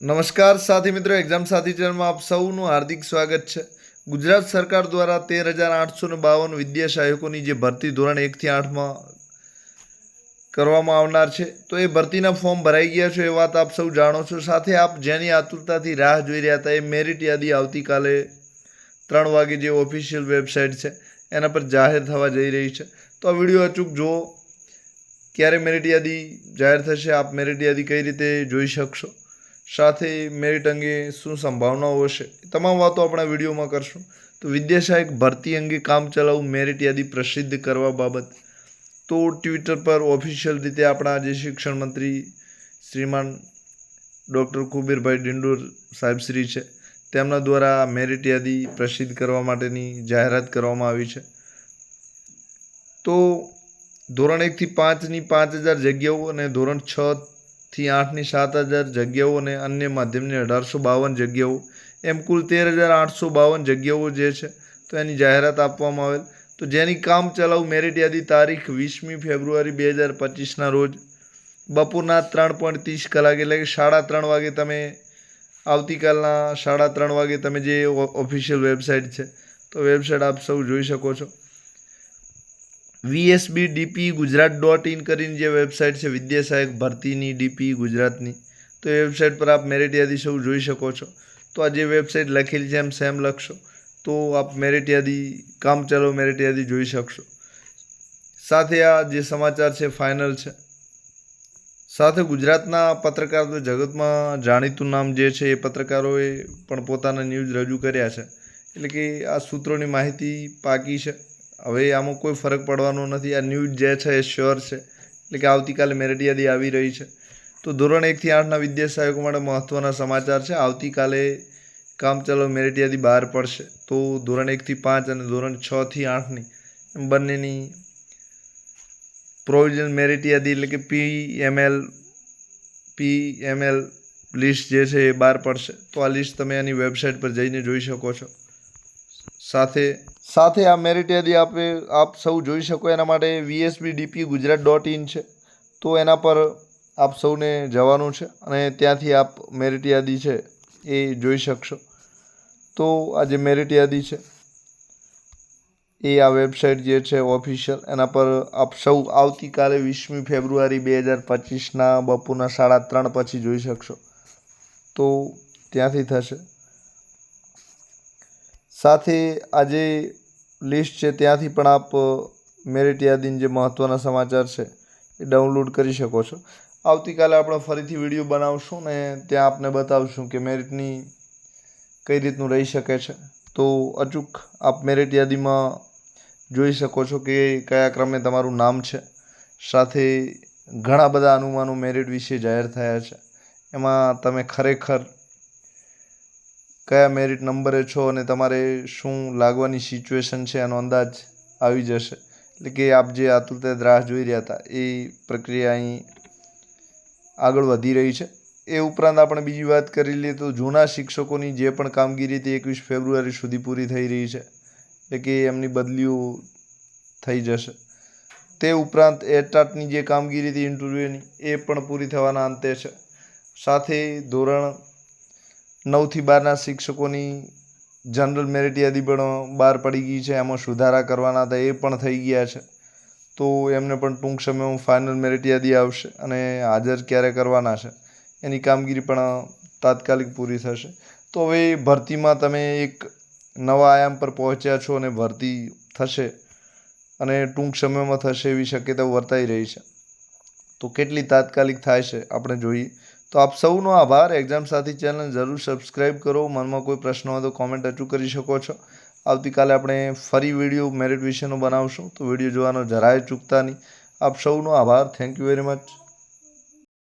નમસ્કાર સાથી મિત્રો એક્ઝામ સાથી ચેનલમાં આપ સૌનું હાર્દિક સ્વાગત છે. ગુજરાત સરકાર દ્વારા તેર હજાર આઠસો ને બાવન વિદ્યા સહાયકોની જે ભરતી ધોરણ એકથી આઠમાં કરવામાં આવનાર છે, તો એ ભરતીના ફોર્મ ભરાઈ ગયા છે એ વાત આપ સૌ જાણો છો. સાથે આપ જેની આતુરતાથી રાહ જોઈ રહ્યા હતા એ મેરિટ યાદી આવતીકાલે ત્રણ વાગે જે ઓફિશિયલ વેબસાઇટ છે એના પર જાહેર થવા જઈ રહી છે. તો આ વીડિયો અચૂક જુઓ, ક્યારે મેરિટ યાદી જાહેર થશે, આપ મેરિટ યાદી કઈ રીતે જોઈ શકશો? સાથે મેરિટ અંગે શું સંભાવનાઓ હશે તમામ વાતો આપણે વિડીયોમાં કરશું. તો વિદ્યાશાયક ભરતી અંગે કામ ચલાવવું મેરિટ યાદી પ્રસિદ્ધ કરવા બાબત. તો ટ્વિટર પર ઓફિશિયલ રીતે આપણા જે શિક્ષણ મંત્રી શ્રીમાન ડૉક્ટર કુબીરભાઈ ડિંડોર સાહેબશ્રી છે, તેમના દ્વારા મેરિટ યાદી પ્રસિદ્ધ કરવા માટેની જાહેરાત કરવામાં આવી છે. તો ધોરણ એકથી પાંચની પાંચ હજાર જગ્યાઓ અને ધોરણ છ થી આઠની સાત હજાર જગ્યાઓ અને અન્ય માધ્યમની અઢારસો બાવન જગ્યાઓ. એમ કુલ તેર હજાર આઠસો બાવન જગ્યાઓ જે છે, તો એની જાહેરાત આપવામાં આવેલ. તો જેની કામ ચલાવ મેરિટ યાદી તારીખ વીસમી ફેબ્રુઆરી બે હજાર પચીસના રોજ. બપોરના ત્રણ પોઈન્ટ ત્રીસ કલાક એટલે કે સાડા ત્રણ વાગે તમે આવતીકાલના સાડા ત્રણ વાગે તમે જે ઓફિશિયલ વેબસાઇટ છે, તો વેબસાઇટ આપ સૌ જોઈ શકો છો. VSB DP Gujarat dot in કરીને જે વેબસાઇટ છે વિદ્યા સહાયક ભરતીની ડીપી ગુજરાતની, તો એ વેબસાઇટ પર આપ મેરિટ યાદી સૌ જોઈ શકો છો. તો આ જે વેબસાઇટ લખેલી છે એમ સેમ લખશો. તો આપ મેરિટ યાદી કામ ચાલો મેરિટ યાદી જોઈ શકશો. સાથે આ જે સમાચાર છે ફાઇનલ છે. સાથે ગુજરાતના પત્રકાર જગતમાં જાણીતું નામ જે છે, એ પત્રકારોએ પણ પોતાના ન્યૂઝ રજૂ કર્યા છે. એટલે કે આ સૂત્રોની માહિતી પાકી છે. હવે આમાં કોઈ ફરક પડવાનો નથી. આ ન્યૂઝ જે છે એ શ્યોર છે. એટલે કે આવતીકાલે મેરિટ આવી રહી છે. તો ધોરણ એકથી આઠના વિદ્યા સહાયકો માટે મહત્ત્વના સમાચાર છે. આવતીકાલે કામ ચાલો મેરિટ બહાર પડશે. તો ધોરણ એકથી પાંચ અને ધોરણ છથી આઠની એમ બંનેની પ્રોવિઝન મેરિટ યાદી એટલે કે P ML P ML list જે છે એ બહાર પડશે. તો આ લિસ્ટ તમે એની વેબસાઇટ પર જઈને જોઈ શકો છો. સાથે સાથે આ મેરિટ યાદી આપે, આપ સૌ જોઈ શકો એના માટે VSB DP Gujarat dot in છે. તો એના પર આપ સૌને જવાનું છે અને ત્યાંથી આપ મેરિટ યાદી છે એ જોઈ શકશો. તો આ જે મેરિટ યાદી છે એ આ વેબસાઇટ જે છે ઓફિશિયલ, એના પર આપ સૌ આવતીકાલે વીસમી ફેબ્રુઆરી બે હજાર પચીસના બપોરના સાડા ત્રણ પછી જોઈ શકશો. તો ત્યાંથી થશે. સાથે આજે લિસ્ટ છે, ત્યાંથી પણ આપ મેરિટ યાદીન જે મહત્ત્વના સમાચાર છે, એ ડાઉનલોડ કરી શકો છો. આવતીકાલે આપણે ફરીથી વીડિયો બનાવશું ને ત્યાં આપને બતાવશું કે મેરિટની કઈ રીતનું રહી શકે છે. તો અચૂક આપ મેરિટ યાદીમાં જોઈ શકો છો કે કયા ક્રમે તમારું નામ છે. સાથે ઘણા બધા અનુમાનો મેરિટ વિશે જાહેર થયા છે. એમાં તમે ખરેખર કયા મેરિટ નંબરે છો અને તમારે શું લાગવાની સિચ્યુએશન છે? એનો અંદાજ આવી જશે. એટલે કે આપ જે આતુરતાથી રાહ જોઈ રહ્યા હતા, એ પ્રક્રિયા અહીં આગળ વધી રહી છે. એ ઉપરાંત આપણે બીજી વાત કરી લઈએ તો જૂના શિક્ષકોની જે પણ કામગીરી હતી, એકવીસ ફેબ્રુઆરી સુધી પૂરી થઈ રહી છે. એટલે કે એમની બદલીઓ થઈ જશે. તે ઉપરાંત એટાટની જે કામગીરી હતી ઇન્ટરવ્યૂની એ પણ પૂરી થવાના અંતે છે. સાથે ધોરણ નવથી બારના શિક્ષકોની જનરલ મેરિટ યાદી પણ બહાર પડી ગઈ છે. એમાં સુધારા કરવાના હતા એ પણ થઈ ગયા છે. તો એમને પણ ટૂંક સમયમાં ફાઇનલ મેરિટ યાદી આવશે અને હાજર ક્યારે કરવાના છે? એની કામગીરી પણ તાત્કાલિક પૂરી થશે. તો હવે ભરતીમાં તમે એક નવા આયામ પર પહોંચ્યા છો અને ભરતી થશે અને ટૂંક સમયમાં થશે એવી શક્યતાઓ વર્તાઈ રહી છે. તો કેટલી તાત્કાલિક થાય છે? આપણે જોઈએ. તો આપ સૌનો આભાર. એક્ઝામ સાથી ચેનલ જરૂર સબસ્ક્રાઈબ કરો. મનમાં કોઈ પ્રશ્ન હોય તો કોમેન્ટ અચૂક કરી શકો છો. આવતીકાલે આપણે ફરી વીડિયો મેરિટ વિશેનો બનાવશું. તો વીડિયો જોવાનો જરાય ચૂકતા નહીં. આપ સૌનો આભાર. Thank you very much